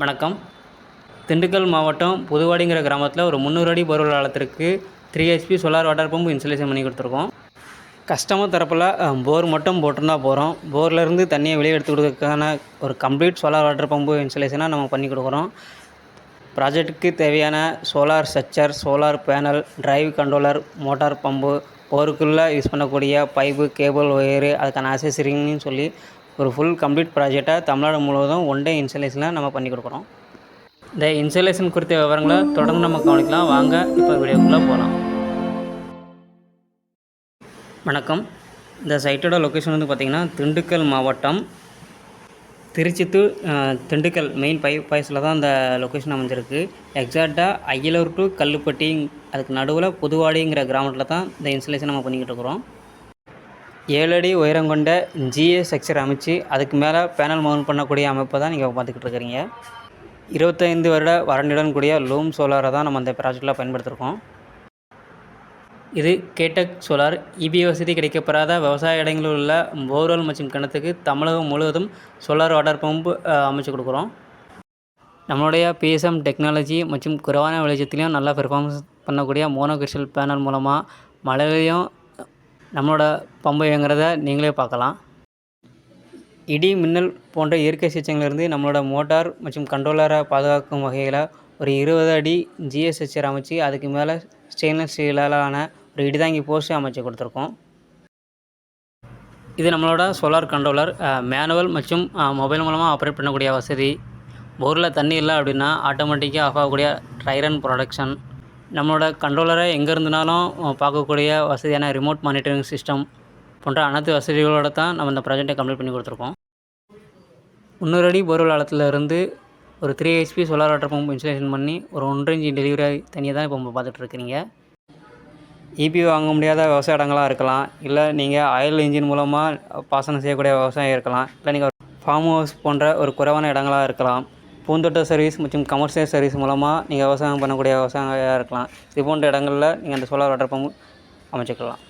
வணக்கம். திண்டுக்கல் மாவட்டம் புதுவாடிங்கிற கிராமத்தில் ஒரு முந்நூறு அடி borewell ஆழத்திற்கு three HP solar water pump installation பண்ணி கொடுத்துருக்கோம். கஸ்டமர் தரப்பில் போர் மட்டும் போட்டிருந்தா போகிறோம் போர்லேருந்து தண்ணியை வெளியே எடுத்து கொடுக்கறதுக்கான ஒரு கம்ப்ளீட் சோலார் வாட்டர் பம்பு இன்ஸ்டலேஷனாக நம்ம பண்ணி கொடுக்குறோம். ப்ராஜெக்ட்டுக்கு தேவையான solar structure solar panel drive controller motor pump போருக்குள்ளே use பண்ணக்கூடிய பைப்பு கேபிள் ஒயரு அதுக்கான அசசரிங்கன்னு சொல்லி ஒரு ஃபுல் கம்ப்ளீட் ப்ராஜெக்டாக தமிழ்நாடு முழுவதும் ஒன் டே இன்ஸ்டலேஷனில் நம்ம பண்ணி கொடுக்குறோம். இந்த இன்ஸ்டலேஷன் குறித்த விவரங்களை தொடர்ந்து நம்ம கவனிக்கலாம். வாங்க இப்போ வீடியோக்குள்ளே போகலாம் வணக்கம். இந்த சைட்டோட லொக்கேஷன் வந்து பார்த்திங்கன்னா திண்டுக்கல் மாவட்டம். Trichy to Dindigul main by பாய்ஸில் தான் இந்த லொக்கேஷன் அமைஞ்சிருக்கு. எக்ஸாக்டாக அய்யலூர் டு கல்லுப்பட்டி அதுக்கு நடுவில் புதுவாடிங்கிற கிராமத்தில் தான் இந்த இன்ஸ்டலேஷன் நம்ம பண்ணிக்கிட்டு இருக்கிறோம். ஏழு அடி உயரம் கொண்ட ஜிஏ ஸ்ட்ரக்சர் அமைச்சு அதுக்கு மேலே பேனல் மவுண்ட் பண்ணக்கூடிய அமைப்பை தான் நீங்கள் பார்த்துக்கிட்டு இருக்கிறீங்க. இருபத்தைந்து வருட வறண்டுடன் கூடிய லூம் சோலாரை தான் நம்ம அந்த ப்ராஜெக்டில் பயன்படுத்திருக்கோம். இது கேடெக் சோலார் இபி வசதி கிடைக்கப்பெறாத விவசாய இடங்களில் உள்ள போர்வெல் மற்றும் கிணத்துக்கு தமிழகம் முழுவதும் சோலார் வாட்டர் பம்பு அமைச்சு கொடுக்குறோம். நம்மளுடைய பிஎஸ்எம் டெக்னாலஜி மற்றும் குறைவான வெளிச்சத்துலேயும் நல்லா பெர்ஃபார்மன்ஸ் பண்ணக்கூடிய மோனோ கிறிஸ்டல் பேனல் மூலமாக மழையிலையும் நம்மளோட பம்பு இயங்குறத நீங்களே பார்க்கலாம். இடி மின்னல் போன்ற இயற்கை சீச்சங்களிலிருந்து நம்மளோட மோட்டார் மற்றும் கண்ட்ரோலரை பாதுகாக்கும் வகையில் ஒரு இருபது அடி ஜிஎஸ்ஹெச்சர் அமைச்சு அதுக்கு மேலே ஸ்டெயின்லெஸ் ஸ்டீலாலான ஒரு இடிதாங்கி போஸ்ட் அமைச்சு கொடுத்துருக்கோம். இது நம்மளோட சோலார் கண்ட்ரோலர் மேனுவல் மற்றும் மொபைல் மூலமாக ஆப்ரேட் பண்ணக்கூடிய வசதி. போரில் தண்ணி இல்லை அப்படின்னா ஆட்டோமேட்டிக்காக ஆஃப் ஆகக்கூடிய ட்ரைரன் ப்ரொடக்ஷன் நம்மளோட கண்ட்ரோலரை எங்கே இருந்தனாலும் பார்க்கக்கூடிய வசதியான ரிமோட் மானிட்டரிங் சிஸ்டம் போன்ற அனைத்து வசதிகளோட தான் நம்ம இந்த ப்ராஜெக்டை கம்ப்ளீட் பண்ணி கொடுத்துருக்கோம். முந்நூறு அடி போர்வெல் ஆழத்துல இருந்து ஒரு three HP solar water pump installation பண்ணி ஒரு ஒன்றரை இன்ச்சு டெலிவரி தனியாக தான் இப்போ பார்த்துட்டு இருக்கிறீங்க இபி வாங்க முடியாத விவசாய இடங்களாக இருக்கலாம். இல்லை நீங்கள் ஆயில் இன்ஜின் மூலமாக பாசனம் செய்யக்கூடிய விவசாயம் இருக்கலாம். இல்லை நீங்கள் ஃபார்ம் ஹவுஸ் போன்ற ஒரு குறைவான இடங்களாக இருக்கலாம். பூந்தோட்ட சர்வீஸ் மற்றும் கமர்ஷியல் சர்வீஸ் மூலமாக நீங்கள் விவசாயம் பண்ணக்கூடிய விவசாயியாக இருக்கலாம். இது போன்ற இடங்களில் நீங்கள் அந்த சோலார் வாட்டர் பம்ப் அமைச்சிக்கலாம்.